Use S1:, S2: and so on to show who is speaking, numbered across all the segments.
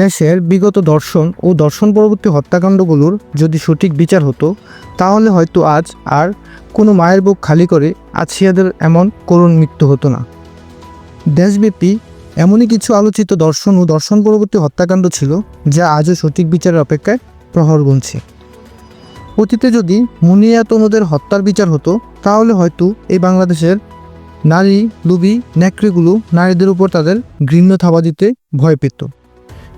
S1: দেশের বিগত দর্শন ও দর্শন পরবর্তী হত্যাকাণ্ডগুলোর যদি সঠিক বিচার হতো, তাহলে হয়তো আজ আর কোনো মায়ের বুক খালি করে আছিয়াদের এমন করুণ মৃত্যু হতো না। দেশব্যাপী এমনই কিছু আলোচিত দর্শন ও দর্শন পরবর্তী হত্যাকাণ্ড ছিল, যা আজও সঠিক বিচারের অপেক্ষায় প্রহর গুনছে। অতীতে যদি মুনিয়া তনুদের হত্যার বিচার হতো, তাহলে হয়তো এই বাংলাদেশের নারী, লুবি, নেকড়েগুলো নারীদের উপর তাদের ঘৃণ্য থাবা দিতে ভয় পেত।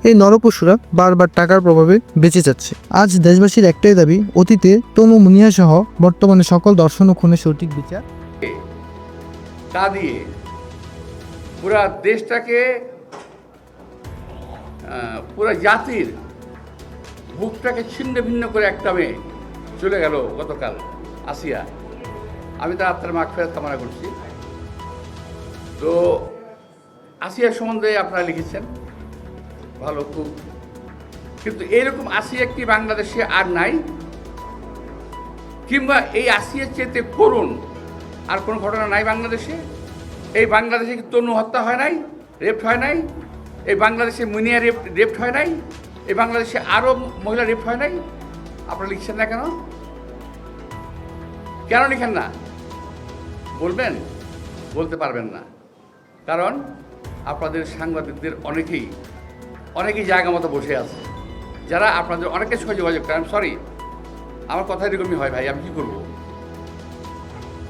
S1: এই নরপশুরা বারবার টাকার প্রভাবে বেঁচে যাচ্ছে। আজ দেশবাসীর একটাই দাবি, অতীতে তনু মুনিয়া সহ বর্তমানে সকল দর্শন ও খুনের সঠিক বিচার।
S2: তা দিয়ে পুরা দেশটাকে পুরা জাতির বুকটাকে ছিন্ন ভিন্ন করে একটা মেয়ে চলে গেল গতকাল আসিয়া। আমি তার আত্মার মাঠ ফেরত কামনা করছি। তো আসিয়া সম্বন্ধে আপনারা লিখেছেন। ভালো, খুব। কিন্তু এরকম আসিয়া একটি বাংলাদেশে আর নাই। কিংবা এই আসিয়ার চেতে করুন আর কোনো ঘটনা নাই বাংলাদেশে। এই বাংলাদেশে কি তনু হত্যা হয় নাই, রেপ হয় নাই? এই বাংলাদেশে মুনিয়া রেপ রেপ হয় নাই? এই বাংলাদেশে আরও মহিলা রেপ হয় নাই? আপনারা লিখছেন না কেন? কেন লিখেন না? বলবেন? বলতে পারবেন না। কারণ আপনাদের সাংবাদিকদের অনেকেই অনেকেই জায়গা মতো বসে আছে। যারা আপনাদের অনেকের সঙ্গে যোগাযোগ করেন সরি আমার কথা এরকমই হয় ভাই, আমি কী করব?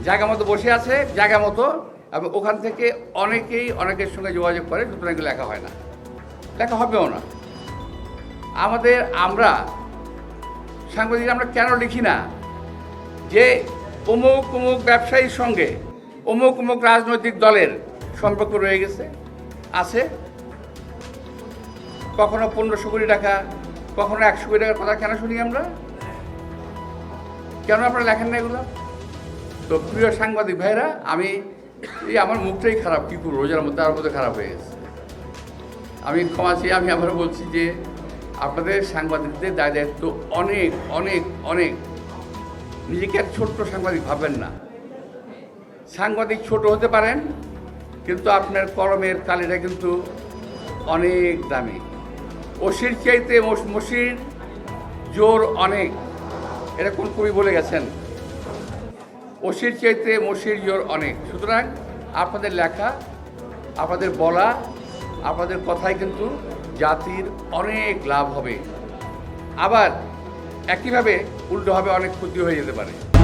S2: জায়গা মতো বসে আছে, জায়গা মতো, এবং ওখান থেকে অনেকেই অনেকের সঙ্গে যোগাযোগ করে, সুতরাং লেখা হয় না। লেখা হবেও না। আমাদের আমরা সাংবাদিক আমরা কেন লিখি না? যে অমুক অমুক ব্যবসায়ীর সঙ্গে অমুক অমুক রাজনৈতিক দলের সম্পর্ক রয়ে গেছে, আছে কখনো পনেরোশো কোটি টাকা, কখনো একশো কোটি টাকার কথা কেন শুনি আমরা? কেন আপনারা লেখেন না এগুলো? তো প্রিয় সাংবাদিক ভাইরা আমি এই আমার মুখটাই খারাপ, কী করব? রোজার মধ্যে আর মধ্যে খারাপ হয়ে গেছে। আমি ক্ষমা চেয়ে আমি আবার বলছি যে আপনাদের সাংবাদিকদের দায় দায়িত্ব অনেক অনেক অনেক। নিজেকে এক ছোট্ট সাংবাদিক ভাববেন না। সাংবাদিক ছোট হতে পারেন, কিন্তু আপনার কলমের কালিটা কিন্তু অনেক দামি। ওসির চাইতে মস- মসির জোর অনেক। এটা কোন কবি বলে গেছেন। ওসির চাইতে মসির জোর অনেক। সুতরাং আপনাদের লেখা, আপনাদের বলা, আপনাদের কথায় কিন্তু জাতির অনেক লাভ হবে। আবার একইভাবে উল্টোভাবে অনেক ক্ষতি হয়ে যেতে পারে।